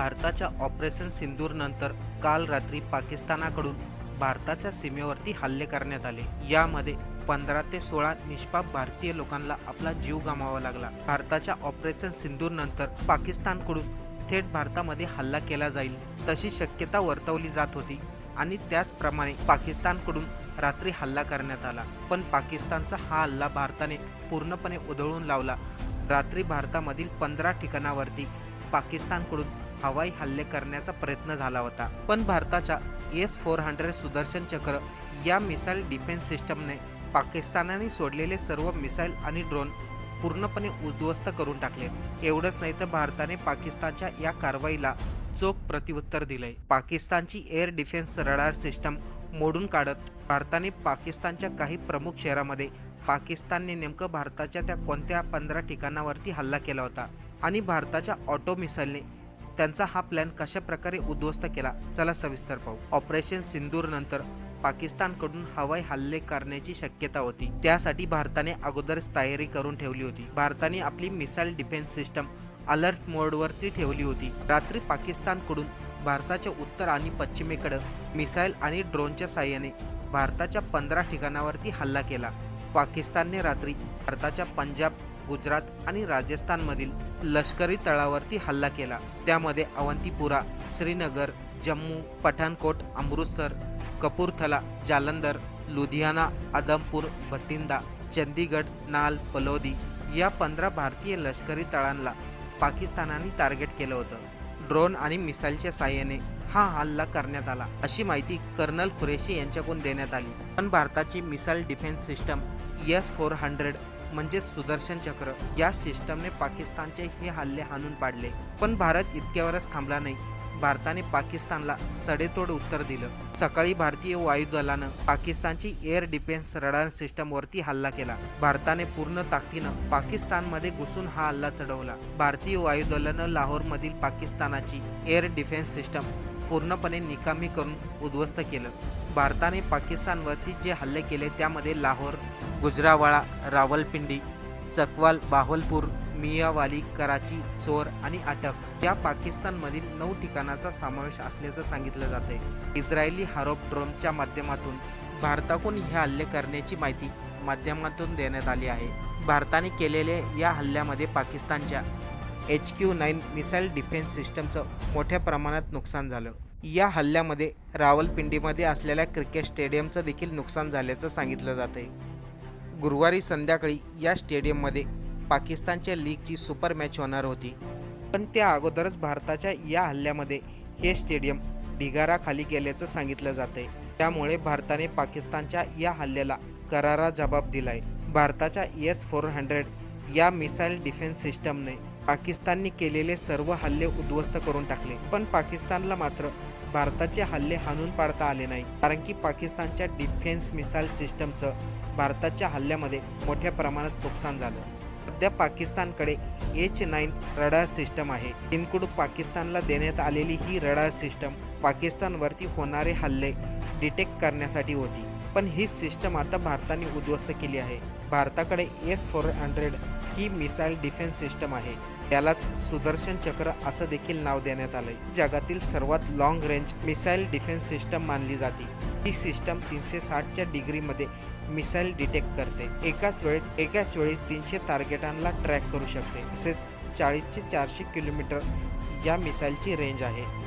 भारताच्या ऑपरेशन सिंदूरनंतर काल रात्री पाकिस्तानाकडून भारताच्या सीमेवरती हल्ले करण्यात आले. यामध्ये पंधरा ते सोळा निष्पाप भारतीय लोकांना आपला जीव गमावा लागला. भारताच्या ऑपरेशन सिंदूर नंतर पाकिस्तानकडून थेट भारतामध्ये हल्ला केला जाईल तशी शक्यता वर्तवली जात होती आणि त्याचप्रमाणे पाकिस्तानकडून रात्री हल्ला करण्यात आला. पण पाकिस्तानचा हा हल्ला भारताने पूर्णपणे उधळून लावला. रात्री भारतामधील पंधरा ठिकाणावरती पाकिस्तानकडून हवाई हल्ले करण्याचा प्रयत्न झाला होता. पण भारताच्या एस फोर हंड्रेड सुदर्शन चक्र या मिसाईल डिफेन्स सिस्टमने पाकिस्तानाने सोडलेले सर्व मिसाईल आणि ड्रोन पूर्णपणे उद्ध्वस्त करून टाकले. एवढंच नाही तर भारताने पाकिस्तानच्या या कारवाईला चोख प्रत्युत्तर दिलंय. पाकिस्तानची एअर डिफेन्स रडार सिस्टम मोडून काढत भारताने पाकिस्तानच्या काही प्रमुख शहरामध्ये पाकिस्तानने नेमकं भारताच्या त्या कोणत्या पंधरा ठिकाणावरती हल्ला केला होता आणि भारताच्या ऑटो मिसाईलने त्यांचा हा प्लॅन कशा प्रकारे उद्ध्वस्त केला? चला सविस्तर पाहू. ऑपरेशन सिंदूर नंतर पाकिस्तानकडून हवाई हल्ले करण्याची शक्यता होती. त्यासाठी भारताने अगोदरच तयारी करून ठेवली होती. भारताने आपली मिसाईल डिफेन्स सिस्टम अलर्ट मोडवरती ठेवली होती. रात्री पाकिस्तानकडून भारताच्या उत्तर आणि पश्चिमेकडं मिसाईल आणि ड्रोनच्या साह्याने भारताच्या पंधरा ठिकाणावरती हल्ला केला. पाकिस्तानने रात्री भारताच्या पंजाब गुजरात आणि राजस्थानमधील लष्करी तळावरती हल्ला केला. त्यामध्ये अवंतीपुरा श्रीनगर जम्मू पठाणकोट अमृतसर कपूरथला जालंधर लुधियाना आदमपूर भटिंडा चंदीगड नाल पलोदी या पंधरा भारतीय लष्करी तळांना पाकिस्तानाने टार्गेट केलं होतं. ड्रोन आणि मिसाईलच्या साह्याने हा हल्ला करण्यात आला अशी माहिती कर्नल खुरेशी यांच्याकडून देण्यात आली. पण भारताची missile defence system S four hundred म्हणजे सुदर्शन चक्र. या सिस्टमने पाकिस्तानचे हे हल्ले हाणून पाडले. पण भारत इतक्यावरच थांबला नाही. भारताने पाकिस्तानला सडेतोड उत्तर दिलं. सकाळी भारतीय वायुदलानं पाकिस्तानची एअर डिफेन्स रडार सिस्टमवरती हल्ला केला. भारताने पूर्ण ताकदीनं पाकिस्तानमध्ये घुसून हा हल्ला चढवला. भारतीय वायुदलानं लाहोरमधील पाकिस्तानाची एअर डिफेन्स सिस्टम पूर्णपणे निकामी करून उद्ध्वस्त केलं. भारताने पाकिस्तानवरती जे हल्ले केले त्यामध्ये लाहोर गुजरावाळा रावलपिंडी चकवाल बाहवलपूर मियावाली कराची चोर आणि अटक या पाकिस्तानमधील नऊ ठिकाणाचा समावेश असल्याचं सांगितलं जाते इस्रायली हारोप ड्रोनच्या माध्यमातून भारताकडून हे हल्ले करण्याची माहिती माध्यमातून देण्यात आली आहे. भारताने केलेल्या या हल्ल्यामध्ये पाकिस्तानच्या H Q nine missile defence सिस्टमचं मोठ्या प्रमाणात नुकसान झालं. या हल्ल्यामध्ये रावलपिंडीमध्ये असलेल्या क्रिकेट स्टेडियमचं देखील नुकसान झाल्याचं सांगितलं जाते गुरुवारी संध्याकाळी या स्टेडियममध्ये पाकिस्तानच्या लीगची सुपर मॅच होणार होती. पण त्या अगोदरच भारताच्या या हल्ल्यामध्ये हे स्टेडियम ढिगाराखाली गेल्याचं सांगितलं जाते त्यामुळे भारताने पाकिस्तानच्या या हल्ल्याला करारा जबाब दिलाय. भारताच्या एस फोर हंड्रेड या मिसाईल डिफेन्स सिस्टमने पाकिस्तानने केलेले सर्व हल्ले उद्ध्वस्त करून टाकले. पण पाकिस्तानला मात्र भारताचे हल्ले हाणून पाडता आले नाही. कारण की पाकिस्तानच्या डिफेन्स मिसाईल सिस्टमचं भारताच्या हल्ल्यामध्ये मोठ्या प्रमाणात नुकसान झालं. सध्या पाकिस्तानकडे एच नाईन रडार सिस्टम आहे. इनकडून पाकिस्तानला देण्यात आलेली ही रडार सिस्टम पाकिस्तानवरती होणारे हल्ले डिटेक्ट करण्यासाठी होती. पण ही सिस्टम आता भारताने उद्ध्वस्त केली आहे. भारताकडे एस फोर हंड्रेड ही मिसाईल डिफेन्स सिस्टम आहे. यालाच सुदर्शन चक्र असं देखील नाव देण्यात आलंय. जगातील सर्वात long range missile defence system मानली जाते. ही सिस्टम तीनशे साठच्या डिग्रीमध्ये मिसाईल डिटेक्ट करते. एकाच वेळेत एकाच वेळी तीनशे टार्गेटांना ट्रॅक करू शकते. तसेच चाळीस ते चारशे किलोमीटर या मिसाईलची रेंज आहे.